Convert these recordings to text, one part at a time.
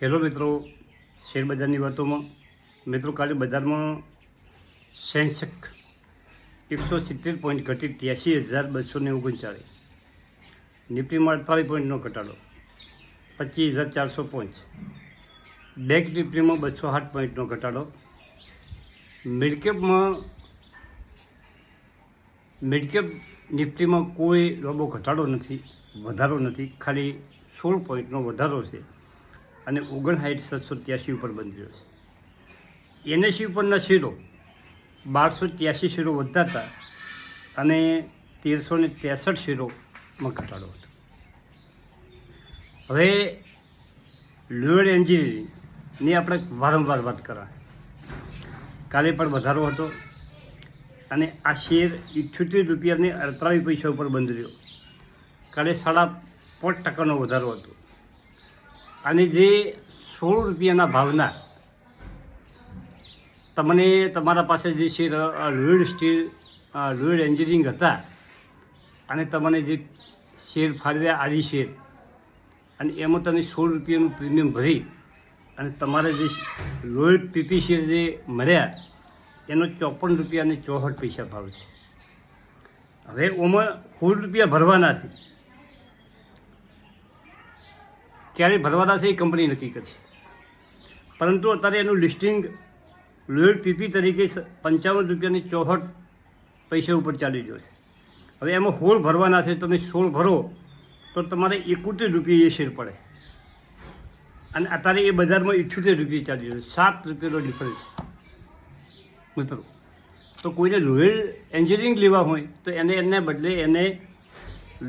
Hello મિત્રો, share બજારની વાતોમાં. મિત્રો, કાલે બજારમાં સેન્સેક એકસો સિત્તેર પોઈન્ટ ઘટી ત્યાસી હજાર બસો ને ઓગણચાળીસ. નિફ્ટીમાં અડતાલીસ પોઈન્ટનો ઘટાડો, પચીસ હજાર ચારસો પોઈન્ટ બેંક નિફ્ટીમાં બસો આઠ પોઈન્ટનો ઘટાડો. મિડકેપમાં, મિડકેપ નિફ્ટીમાં કોઈ લોબો ઘટાડો નથી, વધારો નથી, ખાલી સોળ પોઈન્ટનો વધારો છે. અને ઓગણસાઠ સાતસો ત્યાસી ઉપર બંધ્યો છે. એનએસી ઉપરના શેરો બારસો ત્યાસી શેરો વધતા હતા અને તેરસો ને ત્રેસઠ શેરોમાં ઘટાડો હતો. હવે લોયર એન્જિનિયરિંગની આપણે વારંવાર વાત કરા કાલે પણ વધારો હતો અને આ શેર ઇઠ્યોતેર રૂપિયાને અડતાળીસ પૈસા ઉપર બંધ રહ્યો. કાલે સાડા પાંચ ટકાનો વધારો હતો. અને જે સોળ રૂપિયાના ભાવના તમને તમારા પાસે જે share Lloyd steel Lloyd engineering હતા અને તમને જે શેર ફાળવ્યા આડી શેર અને એમાં તમે સોળ રૂપિયાનું પ્રીમિયમ ભરી અને તમારે જે લોયડ પીપી શેર જે મળ્યા, એનો ચોપન રૂપિયા અને ચોસઠ પૈસા ભાવ છે. હવે ઓમાં સોળ રૂપિયા ભરવાના છે. ક્યારે ભરવાના છે એ કંપની નક્કી કરશે પરંતુ અત્યારે એનું લિસ્ટિંગ લોયડ પીપી તરીકે પંચાવન રૂપિયાની ચોહઠ પૈસા ઉપર ચાલી રહ્યો છે. હવે એમાં હોળ ભરવાના છે, તમે સોળ ભરો, તો તમારે એકોતેર રૂપિયા એ શેર પડે. અને અત્યારે એ બજારમાં ઇઠ્યોતેર રૂપિયા ચાલી રહ્યો સાત રૂપિયાનો ડિફરન્સ મિત્રો, તો કોઈને લોયડ એન્જિનિયરિંગ લેવા હોય, તો એને એને બદલે એને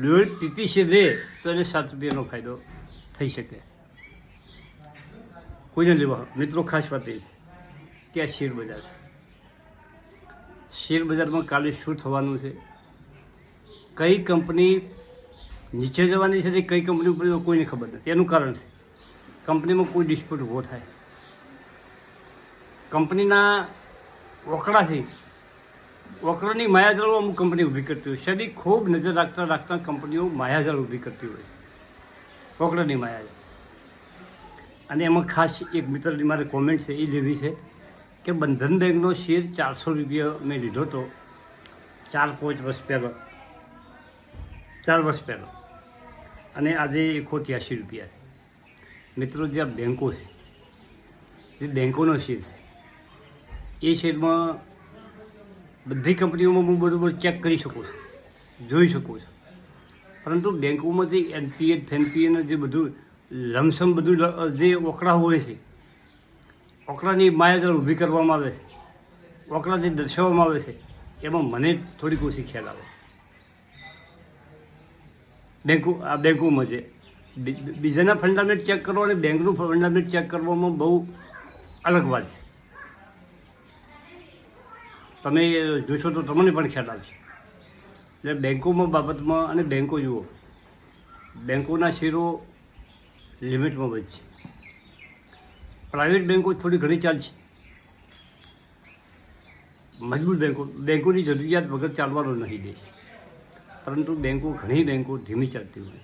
લોયડ પીપી શેર લે તો એને સાત રૂપિયાનો ફાયદો થઈ શકે. કોઈને લેવા? મિત્રો ખાસ વાત એ કે આ શેર બજાર શેર બજારમાં કાલે શું થવાનું છે? કઈ કંપની નીચે જવાની છે કઈ કંપની ઉપર કોઈને ખબર નથી. એનું કારણ છે કંપનીમાં કોઈ ડિસ્પ્યુટ ઊભો થાય. કંપનીના રોકડાથી રોકડાની માયાજાળો અમુક કંપની ઊભી કરતી હોય. શેની ખૂબ નજર રાખતા રાખતા કંપનીઓ માયાજાળ ઊભી કરતી હોય છે માયા છે. અને એમાં ખાસ એક મિત્રની મારે કોમેન્ટ છે, એ લેવી છે કે બંધન બેંકનો શેર ચારસો રૂપિયા મેં લીધો હતો. ચાર પાંચ વર્ષ પહેલાં. ચાર વર્ષ પહેલાં. અને આજે એકસો ત્યાસી રૂપિયા છે. મિત્રો, જે આ બેંકો છે, જે બેંકોનો શેર છે, એ શેરમાં બધી કંપનીઓમાં હું બરોબર ચેક કરી શકું છું, જોઈ શકું છું. પરંતુ બેંકોમાંથી એનપીએ ફેનપીએનું જે બધું લમસમ બધું જે ઓકડા હોય છે ઓકડાની માયાજાળ ઊભી કરવામાં આવે છે ઓકડા જે દર્શાવવામાં આવે છે, એમાં મને થોડીક ઓછી ખ્યાલ આવે. બેંકો, આ બેંકોમાં છે બીજાના ફંડામેન્ટ ચેક કરવા અને બેંકનું ફંડામેન્ટ ચેક કરવામાં બહુ અલગ વાત છે. તમે જોશો તો તમને પણ ખ્યાલ આવશે. એટલે બેન્કોમાં બાબતમાં અને બેન્કો જુઓ, બેંકોના શેરો લિમિટમાં વધશે પ્રાઇવેટ બેંકો થોડી ઘણી ચાલશે મજબૂત બેન્કો બેન્કોની જરૂરિયાત વગર ચાલવાનો નહીં દે. પરંતુ બેંકો ઘણી બેન્કો ધીમી ચાલતી હોય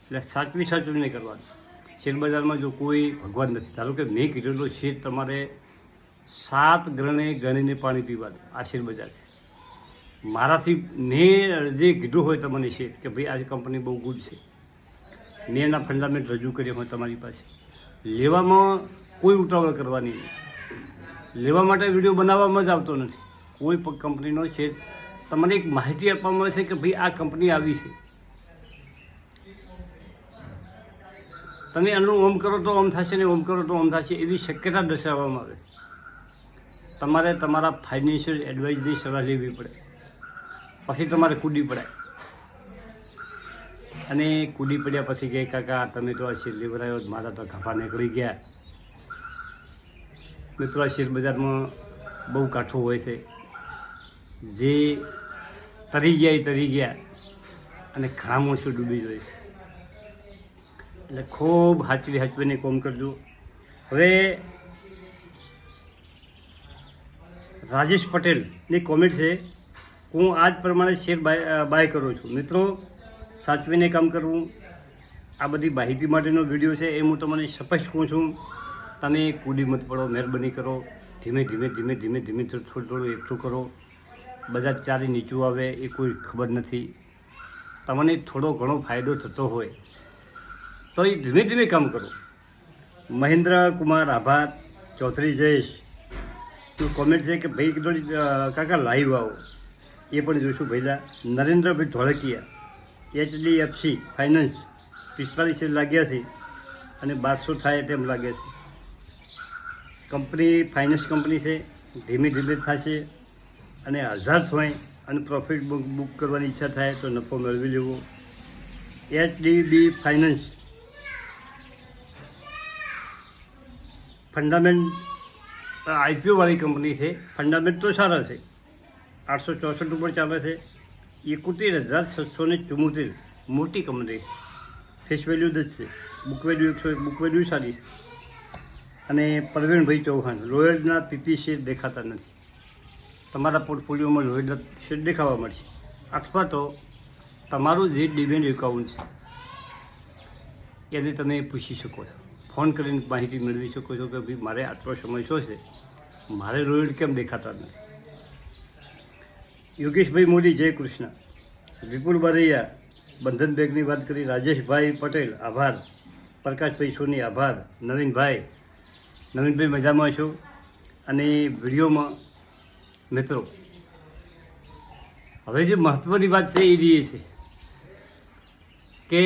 એટલે સાચવી સાચવીને કરવાનું. શેરબજારમાં જો કોઈ ભગવાન નથી, ધારો કે મેં કીધેલો શેર તમારે સાત ગ્રણે ગણીને પાણી પીવાનું આ શેરબજાર છે. મારાથી મેં જે કીધું હોય તમને છે કે ભાઈ આ કંપની બહુ ગુડ છે. મેં એના ફંડામેન્ટ રજૂ કર્યા હોય તમારી પાસે. લેવામાં કોઈ ઉતાવળ કરવાની નહીં. લેવા માટે વીડિયો બનાવવામાં જ આવતો નથી. કોઈ પણ કંપનીનો છે. તમને એક માહિતી આપવામાં આવે છે કે ભાઈ આ કંપની આવી છે. તમે એનું ઓમ કરો તો ઓમ થશે ને ઓમ કરો તો ઓમ થશે એવી શક્યતા દર્શાવવામાં આવે. તમારે તમારા ફાઇનાન્શિયલ એડવાઇઝની સલાહ લેવી પડે. પછી તમારે કૂદી પડાય. અને કૂદી પડ્યા પછી કે કાકા, તમે તો આ શેર લેવરાયો મારા તો ખભા નીકળી ગયા. મિત્રો, આ શેર બજારમાં બહુ કાઠું હોય છે. જે તરી ગયા એ તરી ગયા અને ઘણા માણસો ડૂબી જાય છે. એટલે ખૂબ હાચવી હાચવીને કોમ કરજો. હવે રાજેશ પટેલની કોમેન્ટ છે હું આ જ પ્રમાણે શેર બાય બાય કરું છું. મિત્રો, સાચવીને કામ કરવું, આ બધી માહિતી માટેનો વીડિયો છે, એ હું તમને સ્પષ્ટ કહું છું. તમે કૂદી મત પડો, મહેરબાની કરો. ધીમે ધીમે ધીમે ધીમે ધીમે થોડું થોડું એકઠું કરો. બધા ચારી નીચું આવે, એ કોઈ ખબર નથી. તમને થોડો ઘણો ફાયદો થતો હોય. તો એ ધીમે ધીમે કામ કરો. મહેન્દ્ર કુમાર આભાર. ચૌધરી જયેશ. નું કોમેન્ટ છે કે ભાઈ કાકા લાઈવ આવો. એ પણ જોઈશું ભૈલા નરેન્દ્રભાઈ ધોળકિયા એચડીએફસી ફાઇનાન્સ પિસ્તાલીસ લાગ્યા છે અને બારસો થાય તેમ લાગે છે. કંપની ફાઇનાન્સ કંપની છે, ધીમે ધીમે થશે અને હજાર થાય અને પ્રોફિટ બુક બુક કરવાની ઈચ્છા થાય તો નફો મેળવી લેવો. એચડીબી ફાઇનાન્સ ફંડામેન્ટ આઈપીઓવાળી કંપની છે. ફંડામેન્ટ તો સારા છે. આઠસો ચોસઠ ઉપર ચાલે છે. એકોતેર હજાર છસો ને ચુમ્મોતેર મોટી કંપની ફેસ વેલ્યુ જ છે. બુક વેલ્યુ એકસો બુક વેલ્યુ સારી છે અને પ્રવીણભાઈ ચૌહાણ લોયડના પીપી શેર દેખાતા નથી. તમારા પોર્ટફોલિયોમાં લોયડના શેર દેખાવા મળશે. અથવા તો તમારું જે ડિમેન્ડ એકાઉન્ટ છે, એને તમે પૂછી શકો છો. ફોન કરીને માહિતી મેળવી શકો છો કે ભાઈ, મારે આટલો સમય શું છે? મારે રોયડ કેમ દેખાતા નથી? યોગેશભાઈ મોદી, જય કૃષ્ણ. વિપુલ બારૈયા, બંધન બેગની વાત કરી, રાજેશભાઈ પટેલ, આભાર. પ્રકાશભાઈ સોની, આભાર. નવીનભાઈ નવીનભાઈ મજામાં છો? અને વિડીયોમાં, મિત્રો, હવે જે મહત્ત્વની વાત છે એ રીએ છે કે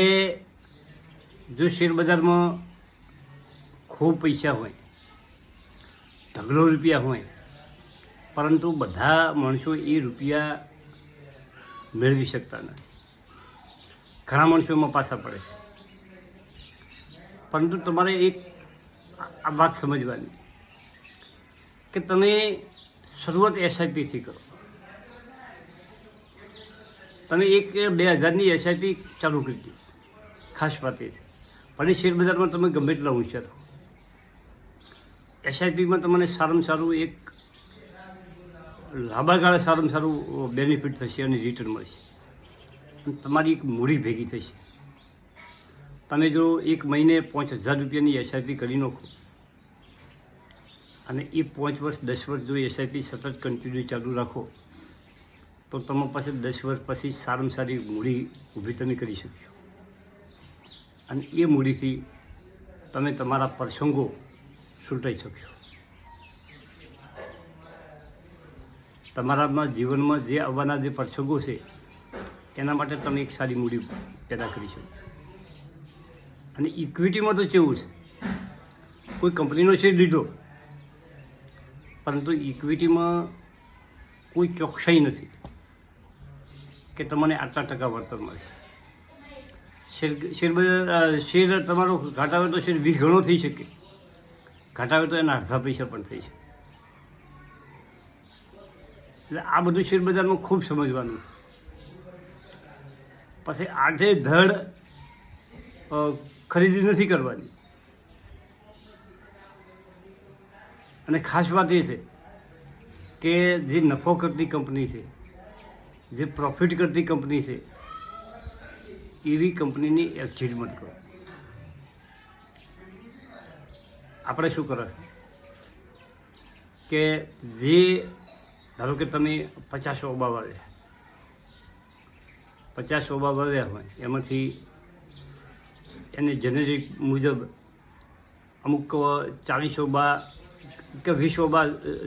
જો શેર બજારમાં ખૂબ પૈસા હોય, ઢગલો રૂપિયા હોય પરંતુ બધા માણસો એ રૂપિયા મેળવી શકતા નથી. ઘણા માણસો એમાં પાછા પડે પરંતુ તમારે એક આ- વાત સમજવાની કે તમે શરૂઆત એસઆઈપીથી કરો. તમે એક બે હજારની એસઆઈપી ચાલુ કરી દો. ખાસ વાત એ છે. ભલે શેર બજારમાં તમે ગમે એટલા ઊંચા રહો એસઆઈપીમાં તમને સારામાં સારું એક લાંબા ગાળે સારામાં સારું બેનિફિટ થશે અને રિટર્ન મળશે. તમારી એક મૂડી ભેગી થશે. તમે જો એક મહિને પાંચ હજાર રૂપિયાની એસઆઈપી કરી નાખો. અને એ પાંચ વર્ષ, દસ વર્ષ જો એસઆઈપી સતત કન્ટિન્યુ ચાલુ રાખો, તો તમારી પાસે દસ વર્ષ પછી સારામાં સારી મૂડી ઊભી તમે કરી શકશો. અને એ મૂડીથી તમે તમારા પ્રસંગો છૂટાઈ શકશો. તમારામાં જીવનમાં જે આવવાના જે પ્રસંગો છે, એના માટે તમે એક સારી મૂડી પેદા કરી શકો. અને ઇક્વિટીમાં તો કેવું છે, કોઈ કંપનીનો શેર લીધો, પરંતુ ઇક્વિટીમાં કોઈ ચોકસાઈ નથી કે તમને આટલા ટકા વળતર મળશે શેર શેર બજાર શેર તમારો ઘાટા હોય તો શેર વીસ ગણો થઈ શકે. ઘાટા હોય તો એના અડધા પૈસા પણ થઈ શકે. એટલે આ બધું શેર બજારમાં ખૂબ સમજવાનું. પછી આઠે ધડ ખરીદી નથી કરવાની. અને ખાસ વાત એ છે કે જે નફો કરતી કંપની છે, જે પ્રોફિટ કરતી કંપની છે, એવી કંપનીની એક્ઝિટ મત કરો. આપણે શું કરો? કે જે ધારો કે તમે પચાસ ઓબા વાવ્યા. પચાસ ઓબા વાવ્યા હોય એમાંથી એને જેનેરિક મુજબ અમુક ચાલીસ ઓબા કે વીસ ઓબા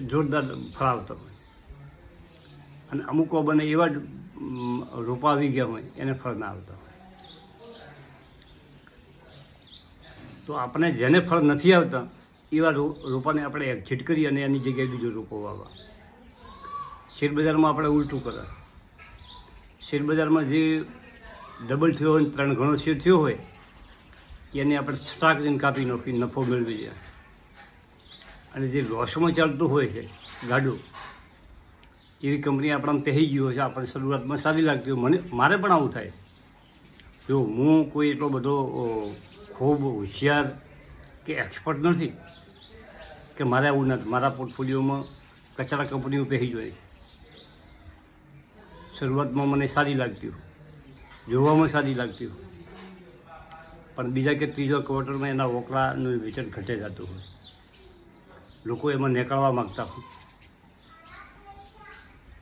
જોરદાર ફળાવતો હોય. અને અમુક ઓબાને એવા જ રોપા આવી ગયા હોય એને ફળ ના આવતા હોય. તો આપણે જેને ફળ નથી આવતા, એવા રોપાને આપણે એક્ઝિટ કરી અને એની જગ્યાએ બીજો રોપો વાવવા. શેર બજારમાં આપણે ઉલટું કરે. શેરબજારમાં જે ડબલ થયો હોય ત્રણ ઘણો શેર થયો હોય, એને આપણે સ્ટાક જઈને કાપી નાખી નફો મેળવી જાય અને જે લોસમાં ચાલતું હોય છે, ગાડું, એવી કંપની આપણામાં પહેરી ગયો છે, આપણને શરૂઆતમાં સારી લાગતી હોય. મને, મારે પણ આવું થાય. જો હું કોઈ એટલો બધો ખૂબ હોશિયાર કે એક્સપર્ટ નથી, કે મારે આવું નથી. મારા પોર્ટફોલિયોમાં કચરા કંપનીઓ પહેરી જોઈએ શરૂઆતમાં મને સારી લાગતી જોવામાં સારી લાગતી પણ બીજા કે ત્રીજો ક્વાર્ટરમાં એના ઓકળાનું વેચાણ ઘટે જતું હોય. લોકો એમાં નીકળવા માગતા હોય.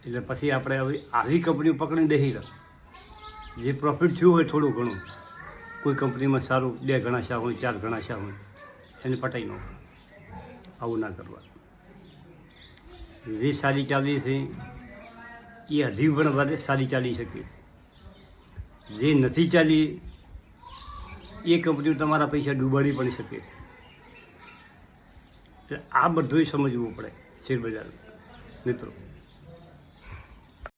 એટલે પછી આપણે હવે આવી કંપનીઓ પકડી દઈ જે પ્રોફિટ થયું હોય થોડું ઘણું. કોઈ કંપનીમાં સારું, બે ગણાશા હોય, ચાર ગણાશા હોય, એને પટાઈ ન આવું ના કરવા. જે સારી ચાલી છે એ હજી પણ વધારે સારી ચાલી શકે. જે નથી ચાલી, એ કંપનીઓ તમારા પૈસા ડૂબાડી પણ શકે. આ બધું સમજવું પડે શેરબજાર. મિત્રો.